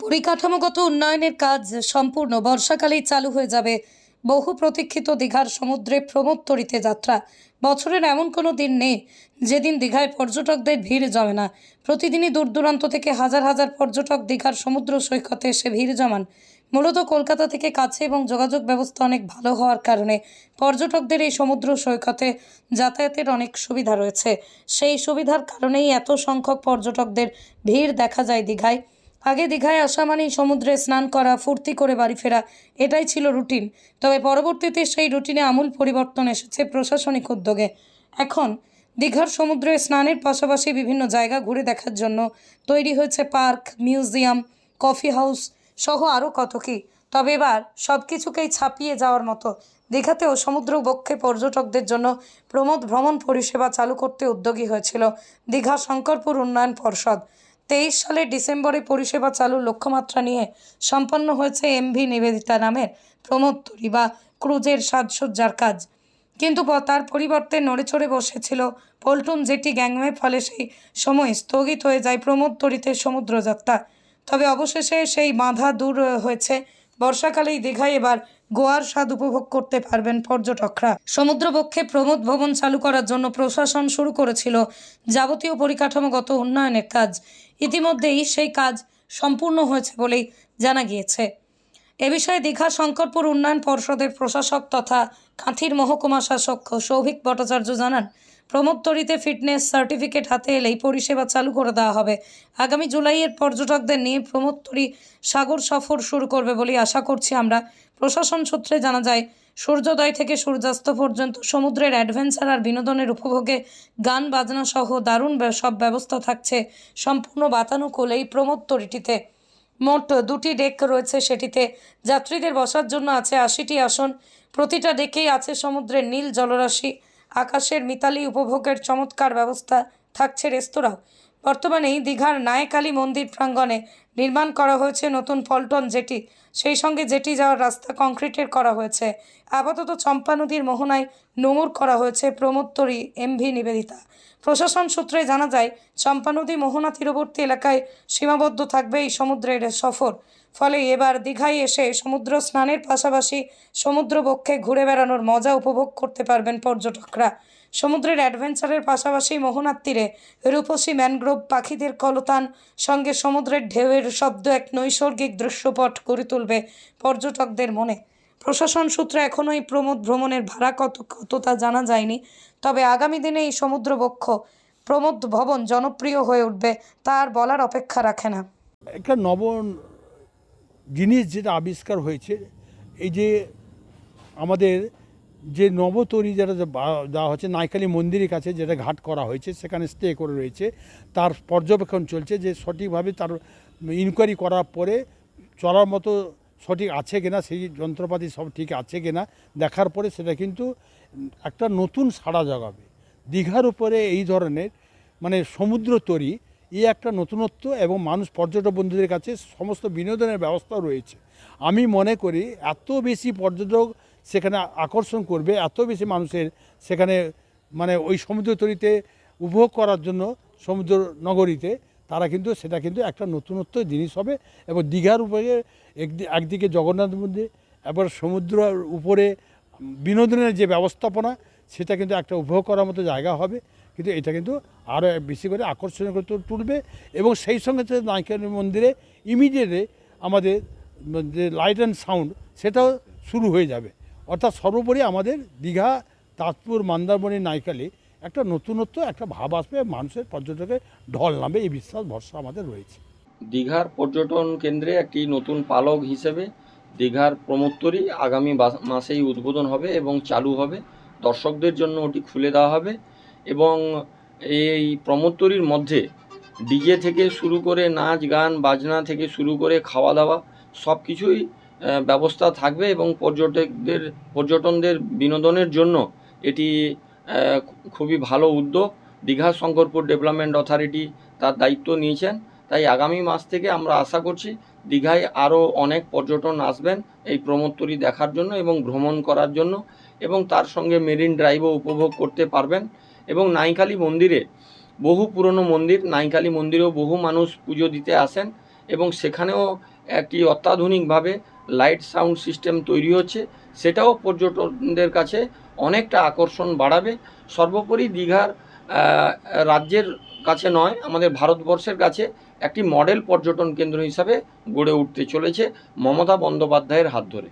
পরিকাঠামোগত উন্নয়নের কাজ সম্পূর্ণ বর্ষাকালেই চালু হয়ে যাবে। বহু প্রতীক্ষিত দীঘার সমুদ্রে প্রমোত্তরিতে যাত্রা। বছরের এমন কোনো দিন নেই যেদিন দীঘায় পর্যটকদের ভিড় জমে না। প্রতিদিনই দূর দূরান্ত থেকে হাজার হাজার পর্যটক দীঘার সমুদ্র সৈকতে এসে ভিড় জমান। মূলত কলকাতা থেকে কাছে এবং যোগাযোগ ব্যবস্থা অনেক ভালো হওয়ার কারণে পর্যটকদের এই সমুদ্র সৈকতে যাতায়াতের অনেক সুবিধা রয়েছে। সেই সুবিধার কারণেই এত সংখ্যক পর্যটকদের ভিড় দেখা যায় দীঘায়। আগে দীঘায় আসা মানেই সমুদ্রে স্নান করা, ফুর্তি করে বাড়ি ফেরা, এটাই ছিল রুটিন। তবে পরবর্তীতে সেই রুটিনে আমূল পরিবর্তন এসেছে প্রশাসনিক উদ্যোগে। এখন, দীঘার সমুদ্রে স্নানের পাশাপাশি বিভিন্ন জায়গা ঘুরে দেখার জন্য তৈরি হয়েছে পার্ক, মিউজিয়াম, কফি হাউস সহ আরও কত কী। তবে এবার সব কিছুকেই ছাপিয়ে যাওয়ার মতো। দীঘাতেও সমুদ্র বক্ষে পর্যটকদের জন্য প্রমোদ ভ্রমণ পরিষেবা চালু করতে উদ্যোগী হয়েছিল দীঘা শঙ্করপুর উন্নয়ন পর্ষদ। তেইশ সালের ডিসেম্বরে পরিষেবা চালুর লক্ষ্যমাত্রা নিয়ে সম্পন্ন হয়েছে এমভি নিবেদিতা নামের প্রমোত্তরী বা ক্রুজের সাজসজ্জার কাজ। কিন্তু তার পরিবর্তে নড়েচড়ে বসেছিল পল্টন জেটি গ্যাংওয়ে ফলে সেই সময় স্থগিত হয়ে যায় প্রমোত্তরীতে সমুদ্রযাত্রা। তবে অবশেষে সেই বাধা দূর হয়েছে। বর্ষাকালেই দীঘায় এবার গোয়ার স্বাদ উপভোগ করতে পারবেন পর্যটকরা। সমুদ্রপক্ষে প্রমোদ ভবন চালু করার জন্য প্রশাসন শুরু করেছিল যাবতীয় পরিকাঠামোগত উন্নয়নের কাজ। ইতিমধ্যেই সেই কাজ সম্পূর্ণ হয়েছে বলেই জানা গিয়েছে। এ বিষয়ে দীঘা শঙ্করপুর উন্নয়ন পর্ষদের প্রশাসক তথা কাঁথির মহকুমা শাসক সৌভিক ভট্টাচার্য জানান প্রমোদতরীতে ফিটনেস সার্টিফিকেট হাতে এলেই পরিষেবা চালু করে দেওয়া হবে। আগামী জুলাইয়ের পর্যটকদের নিয়ে প্রমোদতরী সাগর সফর শুরু করবে বলে আশা করছি আমরা। প্রশাসন সূত্রে জানা যায়, সূর্যোদয় থেকে সূর্যাস্ত পর্যন্ত সমুদ্রের অ্যাডভেঞ্চার আর বিনোদনের উপভোগে গান, বাজনা সহ দারুণ সব ব্যবস্থা থাকছে সম্পূর্ণ বাতানুকূল এই প্রমোদতরীটিতে। মোট দুটি ডেক রয়েছে সেটিতে। যাত্রীদের বসার জন্য আছে আশিটি আসন। প্রতিটা ডেকেই আছে সমুদ্রের নীল জলরাশি। আকাশের মিতালি উপভোগের চমৎকার ব্যবস্থা থাকছে রেস্তোরাঁ বর্তমানে দীঘার নায়কালী মন্দির প্রাঙ্গণে নির্মাণ করা হয়েছে নতুন পল্টন জেটি। সেই সঙ্গে জেটি যাওয়ার রাস্তা কংক্রিটের করা হয়েছে। আপাতত চম্পা নদীর মোহনায় নোঙর করা হয়েছে প্রমোত্তরী এমভি নিবেদিতা। প্রশাসন সূত্রে জানা যায়, চম্পা নদী মোহনা তীরবর্তী এলাকায় সীমাবদ্ধ থাকবে এই সমুদ্রের সফর। ফলে এবার দীঘায় এসে সমুদ্র স্নানের পাশাপাশি সমুদ্রবক্ষে ঘুরে বেড়ানোর মজা উপভোগ করতে পারবেন পর্যটকরা। সমুদ্রের অ্যাডভেঞ্চারের পাশাপাশি মোহনার তীরে রূপসী ম্যানগ্রোভ পাখিদের কলতান সঙ্গে সমুদ্রের ঢেউয়ের শব্দ এক নৈসর্গিক দৃশ্যপট গড়ে তুলবে পর্যটকদের মনে। প্রশাসন সূত্রে এখনও এই প্রমোদ ভ্রমণের ভাড়া কত কত তা জানা যায়নি। তবে আগামী দিনে এই সমুদ্রবক্ষ প্রমোদ ভবন জনপ্রিয় হয়ে উঠবে, তা আর বলার অপেক্ষা রাখে না। একটা নব জিনিস যেটা আবিষ্কার হয়েছে, এই যে আমাদের যে নবতরী তৈরি যেটা দেওয়া হচ্ছে নাইকালি মন্দিরের কাছে যেটা ঘাট করা হয়েছে, সেখানে স্টে করে রয়েছে। তার পর্যবেক্ষণ চলছে যে সঠিকভাবে তার ইনকোয়ারি করার পরে চলার মতো সঠিক আছে কিনা, সেই যন্ত্রপাতি সব ঠিক আছে কিনা দেখার পরে সেটা কিন্তু একটা নতুন সাড়া জাগাবে। দীঘার উপরে এই ধরনের মানে সমুদ্র তরী এই একটা নতুনত্ব এবং মানুষ পর্যটক বন্ধুদের কাছে সমস্ত বিনোদনের ব্যবস্থা রয়েছে। আমি মনে করি এত বেশি পর্যটক সেখানে আকর্ষণ করবে, এত বেশি মানুষের সেখানে মানে ওই সমুদ্র তরীতে উপভোগ করার জন্য সমুদ্র নগরীতে তারা কিন্তু সেটা কিন্তু একটা নতুনত্ব জিনিস হবে এবং দীঘার উপরে একদি- একদিকে জগন্নাথ মন্দির, এবার সমুদ্রের উপরে বিনোদনের যে ব্যবস্থাপনা, সেটা কিন্তু একটা উপভোগ করার মতো জায়গা হবে। কিন্তু এটা কিন্তু আরও বেশি করে আকর্ষণীয় করে তুলবে এবং সেই সঙ্গে সাথে নায়িকার মন্দিরে ইমিডিয়েটলি আমাদের যে লাইট অ্যান্ড সাউন্ড সেটাও শুরু হয়ে যাবে। অর্থাৎ সর্বোপরি আমাদের দীঘা, তাজপুর, মন্দারমণি, নাইকালি একটা নতুনত্ব, একটা ভাব আসবে, মানুষের পর্যটকের ঢল নামে এই বিশ্বাস ভরসা আমাদের রয়েছে। দীঘার পর্যটন কেন্দ্রে একটি নতুন পালক হিসেবে দীঘার প্রমোত্তরী আগামী মাসেই উদ্বোধন হবে এবং চালু হবে। দর্শকদের জন্য ওটি খুলে দেওয়া হবে। এবং এই প্রমোত্তরীর মধ্যে ডিজে থেকে শুরু করে নাচ, গান, বাজনা থেকে শুরু করে খাওয়া দাওয়া সব কিছুই ব্যবস্থা থাকবে এবং পর্যটকদের, পর্যটনদের বিনোদনের জন্য এটি খুবই ভালো উদ্যোগ। দীঘা শঙ্করপুর ডেভেলপমেন্ট অথরিটি তার দায়িত্ব নিয়েছেন। তাই আগামী মাস থেকে আমরা আশা করছি দীঘায় আরও অনেক পর্যটন আসবেন এই প্রমোত্তরী দেখার জন্য এবং ভ্রমণ করার জন্য এবং তার সঙ্গে মেরিন ড্রাইভও উপভোগ করতে পারবেন। এবং নাইকালি মন্দিরে বহু পুরনো মন্দির, নাইকালি মন্দিরেও বহু মানুষ পুজো দিতে আসেন এবং সেখানেও একটি অত্যাধুনিকভাবে লাইট সাউন্ড সিস্টেম তৈরি হচ্ছে। সেটাও পর্যটনদের কাছে অনেকটা আকর্ষণ বাড়াবে। সর্বোপরি দীঘার রাজ্যের কাছে নয়, আমাদের ভারতবর্ষের কাছে একটি মডেল পর্যটন কেন্দ্র হিসাবে গড়ে উঠতে চলেছে মমতা বন্দ্যোপাধ্যায়ের হাত ধরে।